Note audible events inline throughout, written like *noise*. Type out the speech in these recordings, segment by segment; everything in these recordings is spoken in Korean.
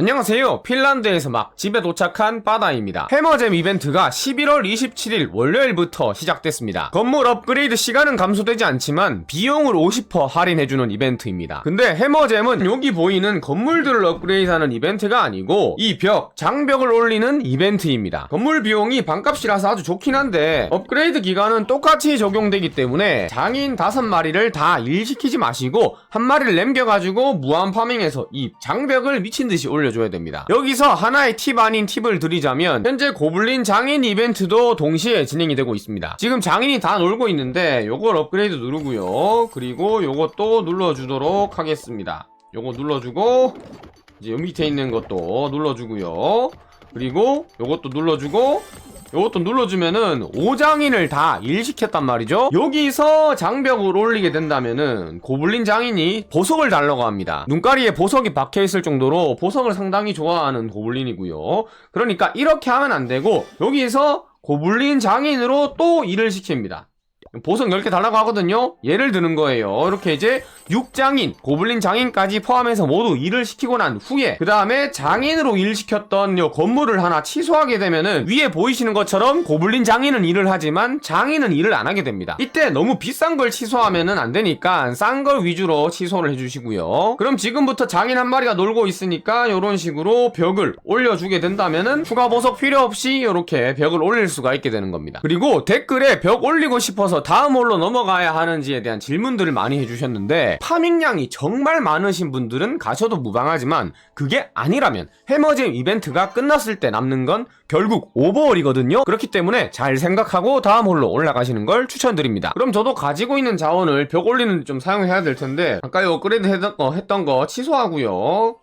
안녕하세요. 핀란드에서 막 집에 도착한 바다입니다. 해머잼 이벤트가 11월 27일 월요일부터 시작됐습니다. 건물 업그레이드 시간은 감소되지 않지만 비용을 50% 할인해주는 이벤트입니다. 근데 해머잼은 여기 보이는 건물들을 업그레이드하는 이벤트가 아니고 이 벽, 장벽을 올리는 이벤트입니다. 건물 비용이 반값이라서 아주 좋긴 한데 업그레이드 기간은 똑같이 적용되기 때문에 장인 5마리를 다 일시키지 마시고 한 마리를 남겨가지고 무한 파밍해서 이 장벽을 미친 듯이 올려 줘야 됩니다. 여기서 하나의 팁 아닌 팁을 드리자면 현재 고블린 장인 이벤트도 동시에 진행이 되고 있습니다. 지금 장인이 다 놀고 있는데 요걸 업그레이드 누르고요. 그리고 요것도 눌러주도록 하겠습니다. 요거 눌러주고 이제 요 밑에 있는 것도 눌러주고요. 그리고 요것도 눌러주고 요것도 눌러주면은 5장인을 다 일시켰단 말이죠. 여기서 장벽을 올리게 된다면은 고블린 장인이 보석을 달라고 합니다. 눈가리에 보석이 박혀있을 정도로 보석을 상당히 좋아하는 고블린이고요. 그러니까 이렇게 하면 안되고 여기서 고블린 장인으로 또 일을 시킵니다 보석 10개 달라고 하거든요. 예를 드는 거예요. 이렇게 이제 6장인 고블린 장인까지 포함해서 모두 일을 시키고 난 후에 그 다음에 장인으로 일 시켰던 요 건물을 하나 취소하게 되면은 위에 보이시는 것처럼 고블린 장인은 일을 하지만 장인은 일을 안 하게 됩니다. 이때 너무 비싼 걸 취소하면은 안 되니까 싼 걸 위주로 취소를 해주시고요. 그럼 지금부터 장인 한 마리가 놀고 있으니까 요런 식으로 벽을 올려주게 된다면은 추가 보석 필요 없이 이렇게 벽을 올릴 수가 있게 되는 겁니다. 그리고 댓글에 벽 올리고 싶어서 다음 홀로 넘어가야 하는지에 대한 질문들을 많이 해주셨는데 파밍량이 정말 많으신 분들은 가셔도 무방하지만 그게 아니라면 해머잼 이벤트가 끝났을 때 남는 건 결국 오버월이거든요. 그렇기 때문에 잘 생각하고 다음 홀로 올라가시는 걸 추천드립니다. 그럼 저도 가지고 있는 자원을 벽 올리는 데좀 사용해야 될 텐데 아까 요 업그레이드 했던 거, 했던 거 취소하고요.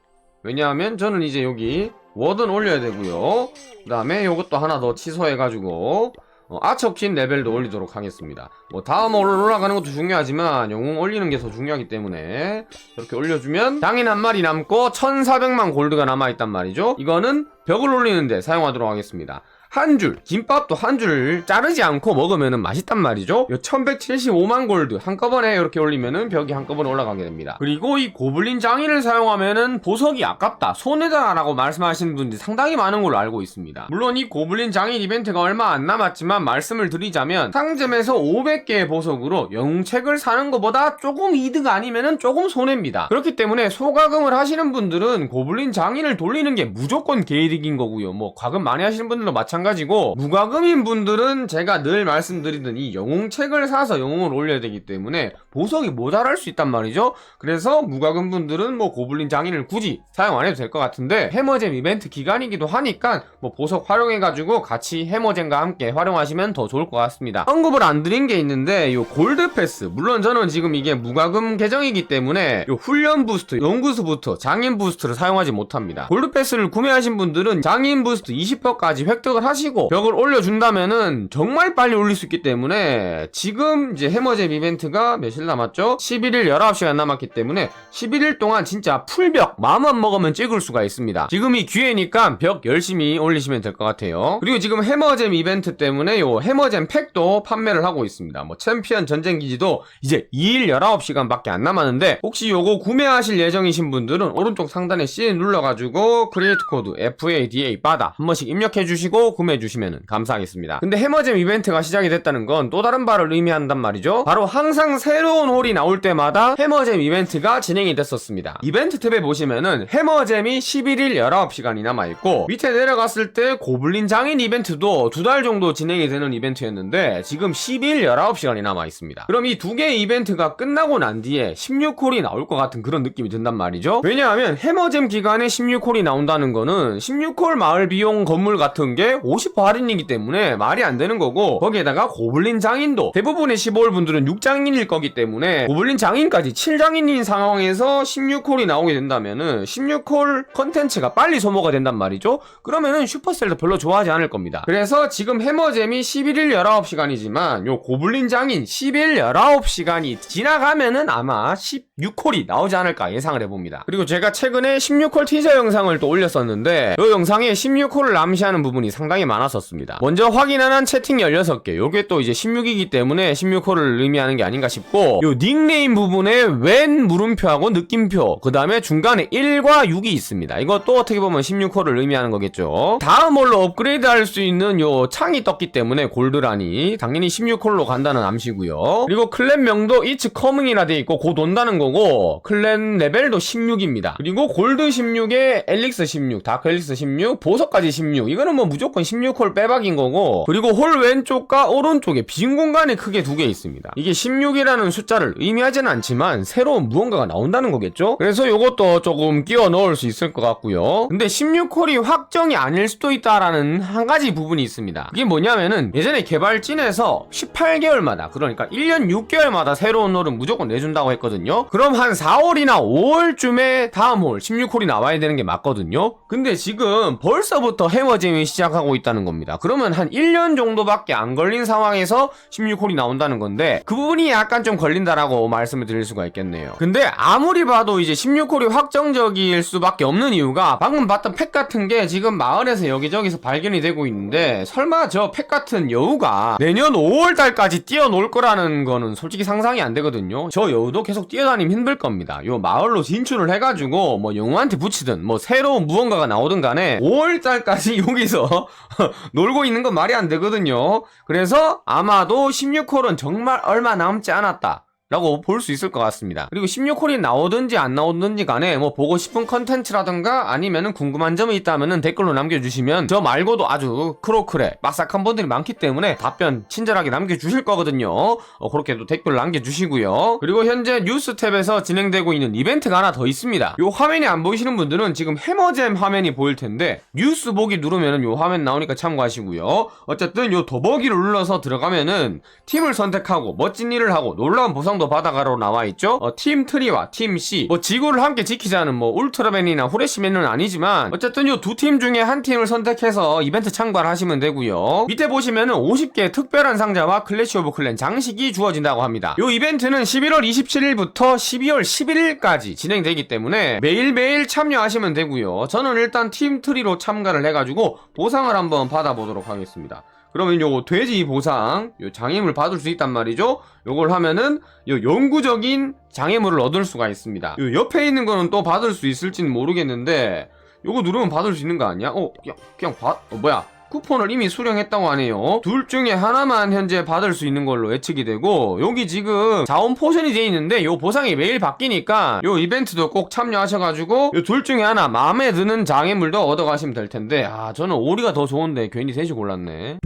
왜냐하면 저는 이제 여기 워든 올려야 되고요. 그 다음에 요것도 하나 더 취소해가지고 어, 아처킨 레벨도 올리도록 하겠습니다. 뭐 다음 올라가는 것도 중요하지만 영웅 올리는 게 더 중요하기 때문에 이렇게 올려주면 장인 한 마리 남고 1400만 골드가 남아있단 말이죠. 이거는 벽을 올리는데 사용하도록 하겠습니다. 한 줄, 김밥도 한 줄 자르지 않고 먹으면 맛있단 말이죠. 요 1175만 골드 한꺼번에 이렇게 올리면은 벽이 한꺼번에 올라가게 됩니다. 그리고 이 고블린 장인을 사용하면은 보석이 아깝다, 손해다라고 말씀하시는 분들이 상당히 많은 걸로 알고 있습니다. 물론 이 고블린 장인 이벤트가 얼마 안 남았지만 말씀을 드리자면 상점에서 500개의 보석으로 영웅책을 사는 것보다 조금 이득 아니면은 조금 손해입니다. 그렇기 때문에 소가금을 하시는 분들은 고블린 장인을 돌리는 게 무조건 개이득인 거고요. 뭐 과금 많이 하시는 분들도 마찬가지 고 무과금인 분들은 제가 늘 말씀드리던 이 영웅책을 사서 영웅을 올려야 되기 때문에 보석이 모자랄 수 있단 말이죠. 그래서 무과금 분들은 뭐 고블린 장인을 굳이 사용 안 해도 될 것 같은데 해머잼 이벤트 기간이기도 하니까 뭐 보석 활용해가지고 같이 해머잼과 함께 활용하시면 더 좋을 것 같습니다. 언급을 안 드린 게 있는데 요 골드 패스 물론 저는 지금 이게 무과금 계정이기 때문에 요 훈련 부스트, 부스트, 장인 부스트를 사용하지 못합니다. 골드 패스를 구매하신 분들은 장인 부스트 20%까지 획득을 하시 고 벽을 올려준다면은 정말 빨리 올릴 수 있기 때문에 지금 이제 해머잼 이벤트가 며칠 남았죠? 11일 19시간 남았기 때문에 11일 동안 진짜 풀벽 마음만 먹으면 찍을 수가 있습니다. 지금이 기회니까 벽 열심히 올리시면 될 것 같아요. 그리고 지금 해머잼 이벤트 때문에 요 해머잼 팩도 판매를 하고 있습니다. 뭐 챔피언 전쟁 기지도 이제 2일 19시간밖에 안 남았는데 혹시 요거 구매하실 예정이신 분들은 오른쪽 상단에 C 눌러가지고 크리에이트 코드 FADA 바다 한 번씩 입력해 주시고 구매해 주시면 감사하겠습니다. 근데 해머잼 이벤트가 시작이 됐다는 건 또 다른 바를 의미한단 말이죠. 바로 항상 새로운 홀이 나올 때마다 해머잼 이벤트가 진행이 됐었습니다. 이벤트 탭에 보시면은 해머잼이 11일 19시간이 남아있고 밑에 내려갔을 때 고블린 장인 이벤트도 두 달 정도 진행이 되는 이벤트였는데 지금 12일 19시간이 남아있습니다. 그럼 이 두 개의 이벤트가 끝나고 난 뒤에 16홀이 나올 것 같은 그런 느낌이 든단 말이죠. 왜냐하면 해머잼 기간에 16홀이 나온다는 거는 16홀 마을 비용 건물 같은 게50% 할인이기 때문에 말이 안 되는 거고 거기에다가 고블린 장인도 대부분의 15홀 분들은 6장인일 거기 때문에 고블린 장인까지 7장인인 상황에서 16홀이 나오게 된다면은 16홀 컨텐츠가 빨리 소모가 된단 말이죠. 그러면은 슈퍼셀도 별로 좋아하지 않을 겁니다. 그래서 지금 해머잼이 11일 19시간이지만 요 고블린 장인 10일 19시간이 지나가면은 아마 16홀이 나오지 않을까 예상을 해봅니다. 그리고 제가 최근에 16홀 티저 영상을 또 올렸었는데 이 영상에 16홀을 암시하는 부분이 상당히 상당히 많았었습니다. 먼저 확인하는 채팅 16개. 요게 또 이제 16이기 때문에 16호를 의미하는 게 아닌가 싶고 요 닉네임 부분에 웬 물음표하고 느낌표 그 다음에 중간에 1과 6이 있습니다. 이것도 어떻게 보면 16호를 의미하는 거겠죠. 다음 홀로 업그레이드 할 수 있는 요 창이 떴기 때문에 골드란이 당연히 16홀로 간다는 암시고요. 그리고 클랜 명도 이츠 커밍이라 돼 있고 곧 온다는 거고 클랜 레벨도 16입니다. 그리고 골드 16에 엘릭스 16, 다크 엘릭스 16, 보석까지 16. 이거는 뭐 무조건 16홀 빼박인 거고 그리고 홀 왼쪽과 오른쪽에 빈 공간이 크게 두 개 있습니다. 이게 16이라는 숫자를 의미하지는 않지만 새로운 무언가가 나온다는 거겠죠? 그래서 요것도 조금 끼워 넣을 수 있을 것 같고요. 근데 16홀이 확정이 아닐 수도 있다라는 한 가지 부분이 있습니다. 이게 뭐냐면은 예전에 개발진에서 18개월마다 그러니까 1년 6개월마다 새로운 홀은 무조건 내준다고 했거든요. 그럼 한 4홀이나 5월쯤에 다음 홀 16홀이 나와야 되는 게 맞거든요. 근데 지금 벌써부터 해머잼이 시작하고 있다는 겁니다. 그러면 한 1년 정도밖에 안 걸린 상황에서 16홀이 나온다는 건데 그 부분이 약간 좀 걸린다라고 말씀을 드릴 수가 있겠네요. 근데 아무리 봐도 이제 16홀이 확정적일 수밖에 없는 이유가 방금 봤던 팩 같은 게 지금 마을에서 여기저기서 발견이 되고 있는데 설마 저 팩 같은 여우가 내년 5월 달까지 뛰어놀 거라는 거는 솔직히 상상이 안 되거든요. 저 여우도 계속 뛰어다니면 힘들 겁니다. 요 마을로 진출을 해가지고 뭐 영우한테 붙이든 뭐 새로운 무언가가 나오든 간에 5월 달까지 *laughs* 여기서 *laughs* 놀고 있는 건 말이 안 되거든요. 그래서 아마도 16홀은 정말 얼마 남지 않았다. 라고 볼 수 있을 것 같습니다. 그리고 16홀이 나오든지 안 나오든지 간에 뭐 보고 싶은 컨텐츠라든가 아니면은 궁금한 점이 있다면은 댓글로 남겨주시면 저 말고도 아주 크로크레 막삭한 분들이 많기 때문에 답변 친절하게 남겨주실 거거든요. 어, 그렇게도 댓글 남겨주시고요. 그리고 현재 뉴스 탭에서 진행되고 있는 이벤트가 하나 더 있습니다. 요 화면이 안 보이시는 분들은 지금 해머잼 화면이 보일 텐데 뉴스 보기 누르면은 요 화면 나오니까 참고하시고요. 어쨌든 요 더보기를 눌러서 들어가면은 팀을 선택하고 멋진 일을 하고 놀라운 보상 도 받아가로 나와 있죠. 어, 팀 트리와 팀 C 뭐 지구를 함께 지키자는 뭐 울트라맨이나 후레시맨은 아니지만 어쨌든 요 두 팀 중에 한 팀을 선택해서 이벤트 참가를 하시면 되고요. 밑에 보시면은 50개 특별한 상자와 클래시 오브 클랜 장식이 주어진다고 합니다. 요 이벤트는 11월 27일부터 12월 11일까지 진행되기 때문에 매일매일 참여하시면 되고요. 저는 일단 팀 트리로 참가를 해가지고 보상을 한번 받아보도록 하겠습니다. 그러면 요거 돼지 보상, 요 장애물 받을 수 있단 말이죠. 요걸 하면은 요 영구적인 장애물을 얻을 수가 있습니다. 요 옆에 있는 거는 또 받을 수 있을지는 모르겠는데 요거 누르면 받을 수 있는 거 아니야? 어, 그냥 그냥 받, 어, 뭐야? 쿠폰을 이미 수령했다고 하네요. 둘 중에 하나만 현재 받을 수 있는 걸로 예측이 되고 여기 지금 자원 포션이 돼 있는데 요 보상이 매일 바뀌니까 요 이벤트도 꼭 참여하셔가지고 요 둘 중에 하나 마음에 드는 장애물도 얻어가시면 될 텐데 아 저는 오리가 더 좋은데 괜히 셋이 골랐네.